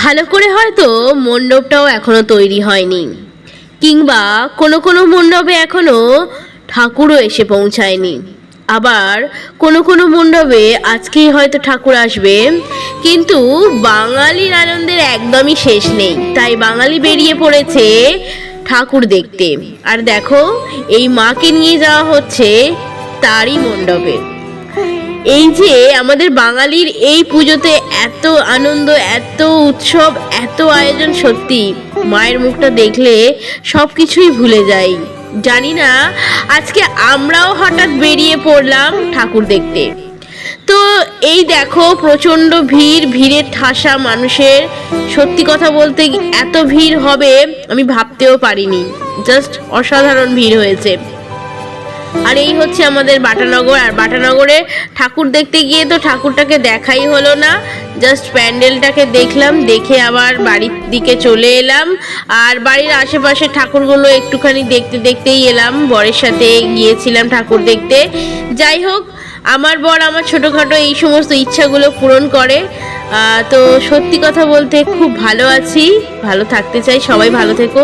ভালো করে হয়তো মণ্ডপটাও এখনও তৈরি হয়নি। কিংবা কোনো কোনো মণ্ডপে এখনও ঠাকুরও এসে পৌঁছায়নি। আবার কোনো কোনো মণ্ডপে আজকেই হয়তো ঠাকুর আসবে। কিন্তু বাঙালির আনন্দের একদমই শেষ নেই। তাই বাঙালি বেরিয়ে পড়েছে ঠাকুর দেখতে। আর দেখো, এই মাকে নিয়ে যাওয়া হচ্ছে তারই মণ্ডপে। এই যে আমাদের বাঙালির এই পুজোতে এত আনন্দ, এত উৎসব, এত আয়োজন সত্যি। মায়ের মুখটা দেখলে সব কিছুই ভুলে যাই। জানি না, আজকে আমরাও হঠাৎ বেরিয়ে পড়লাম ঠাকুর দেখতে। তো এই দেখো প্রচণ্ড ভিড়, ভিড়ের ঠাসা মানুষের। সত্যি কথা বলতে এত ভিড় হবে আমি ভাবতেও পারিনি। জাস্ট অসাধারণ ভিড় হয়েছে। আর এই হচ্ছে আমাদের বাটানগর, আর বাটানগরে ঠাকুর দেখতে গিয়ে তো ঠাকুরটাকে দেখাই হলো না। জাস্ট প্যান্ডেলটাকে দেখলাম, দেখে আবার বাড়ির দিকে চলে এলাম। আর বাড়ির আশেপাশে ঠাকুরগুলো একটুখানি দেখতে দেখতেই এলাম, বরের সাথে গিয়েছিলাম ঠাকুর দেখতে। যাই হোক, আমার বর আমার ছোটোখাটো এই সমস্ত ইচ্ছাগুলো পূরণ করে। তো সত্যি কথা বলতে খুব ভালো আছি। ভালো থাকতে চাই, সবাই ভালো থেকো।